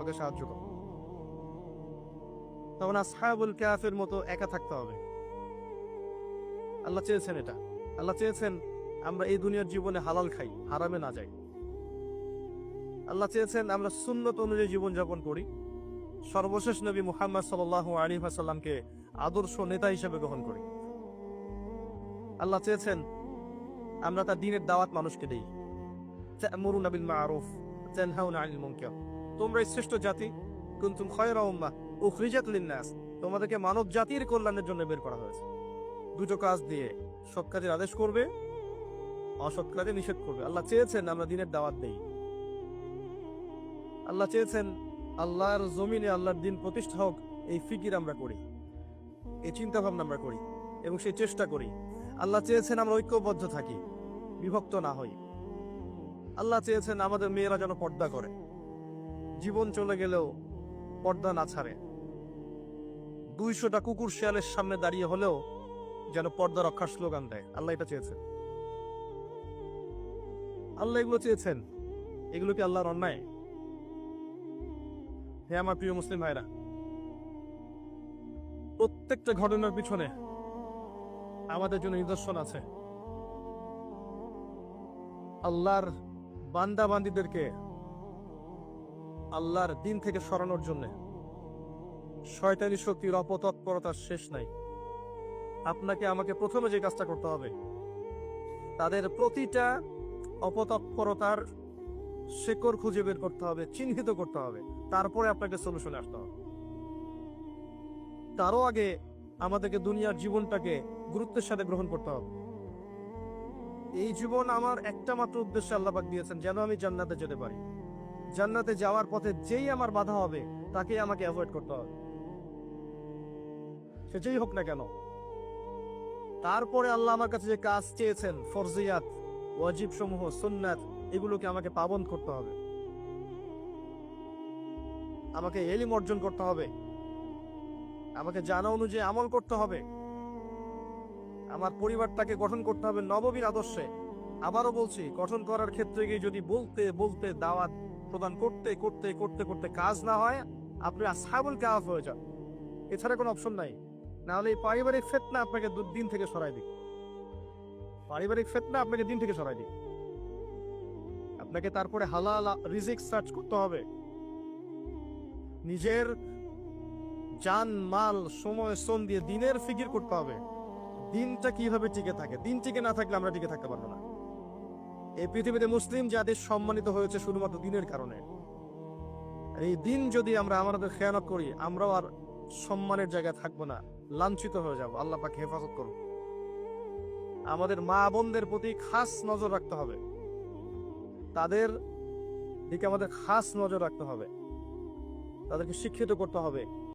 আমাকে সাহায্য করো। তখন আসহাবুল কাফের মতো একা থাকতে হবে। আল্লাহ চেয়েছেন এটা। আল্লাহ চেয়েছেন আমরা এই দুনিয়ার জীবনে হালাল খাই, হারামে না যাই। আল্লাহ চেয়েছেন আমরা সুন্নত অনুযায়ী জীবনযাপন করি। সর্বশেষ নবী মুহাম্মদ সাল আলী সাল্লামকে আদর্শ নেতা হিসেবে গ্রহণ করি। আল্লাহ চেয়েছেন আমরা তার দিনের দাওয়াত মানুষকে দেই। তা'মুরুনা বিল মা'রুফ তানহাউনা আনিল মুনকার। তোমরা শ্রেষ্ঠ জাতি। কুনতুম খায়রা উম্মাহ উখরিজাত লিন-নাস। তোমাদেরকে মানব জাতির কল্যাণের জন্য বের করা হয়েছে। দুটো কাজ দিয়ে সৎ কাজের আদেশ করবে, অসৎ কাজে নিষেধ করবে। আল্লাহ চেয়েছেন আমরা দিনের দাওয়াত দেই। আল্লাহ চেয়েছেন আল্লাহর জমিনে আল্লাহর দিন প্রতিষ্ঠা হোক, এই ফিকির আমরা করি, এই চিন্তা ভাবনা আমরা করি এবং সেই চেষ্টা করি। আল্লাহ চেয়েছেন আমরা ঐক্যবদ্ধ থাকি, বিভক্ত না হই। আল্লাহ চেয়েছেন আমাদের মেয়েরা যেন পর্দা করে। জীবন চলে গেলেও পর্দা না ছাড়ে। দুইশোটা কুকুর শিয়ালের সামনে দাঁড়িয়ে হলেও যেন পর্দা রক্ষার স্লোগান দেয়। আল্লাহ এটা চেয়েছেন। আল্লাহ এগুলো চেয়েছেন। এগুলো কি আল্লাহর অন্যায়? হে আমার প্রিয় মুসলিম ভাইরা, প্রত্যেকটা ঘটনার পিছনে আমাদের জন্য নিদর্শন আছে। আল্লাহর বান্দা বান্দিদেরকে আল্লাহর দিন থেকে সরানোর জন্য। শয়তানি শক্তির অপতৎপরতার শেষ নাই। আপনাকে আমাকে প্রথমে যে কাজটা করতে হবে, তাদের প্রতিটা অপতৎপরতার শেকড় খুঁজে বের করতে হবে, চিহ্নিত করতে হবে। তারপরে আপনাকে সলিউশনে আসতে হবে। তারও আগে আমাদেরকে দুনিয়ার জীবনটাকে গুরুত্বের সাথে গ্রহণ করতে হবে। এই জীবন আমার একটা মাত্র উদ্দেশ্যে আল্লাপাক দিয়েছেন, যেন আমি জান্নাতে যেতে পারি। জান্নাতে যাওয়ার পথে যেই আমার বাধা হবে তাকে আমাকে অ্যাভয়েড করতে হবে। সে যেই হোক না কেন। তারপরে আল্লাহ আমার কাছে যে কাজ চেয়েছেন, ফরজিয়াত ওয়াজিব সমূহ সুন্নাত, এগুলোকে আমাকে পাবন করতে হবে। আমাকে এলিম অর্জন করতে হবে। আমাকে জানা অনুযায়ী আমল করতে হবে। আমার পরিবারটাকে গঠন করতে হবে নববীর আদর্শে। আবারও বলছি, গঠন করার ক্ষেত্রে গিয়ে যদি বলতে বলতে দাওয়াত প্রদান করতে করতে করতে করতে কাজ না হয়, আপনি আসাবুল কাফ হয়ে যান। এছাড়া কোনো অপশন নাই। নাহলে এই পারিবারিক ফেতনা আপনাকে দিন থেকে সরাই দিক পারিবারিক ফেতনা আপনাকে দিন থেকে সরাই দিক আপনাকে তারপরে হালাল রিজিক সার্চ করতে হবে। নিজের জান, মাল, সময়, শ্রম দিয়ে দিনের ফিকির করতে হবে। দিনটা কীভাবে টিকে থাকে? দিন টিকে না থাকলে আমরা টিকে থাকতে পারব না। এই পৃথিবীতে মুসলিম জাতি সম্মানিত হয়েছে শুধুমাত্র দিনের কারণে। এই দিন যদি আমরা আমাদের খেয়ানত করি, আমরাও আর সম্মানের জায়গায় থাকব না। লাঞ্ছিত হয়ে যাব। আল্লাহ পাকে হেফাজত করুন। আমাদের মা বোনদের প্রতি খাস নজর রাখতে হবে। তাদের দিকে আমাদের খাস নজর রাখতে হবে। তাদেরকে শিক্ষিত করতে হবে।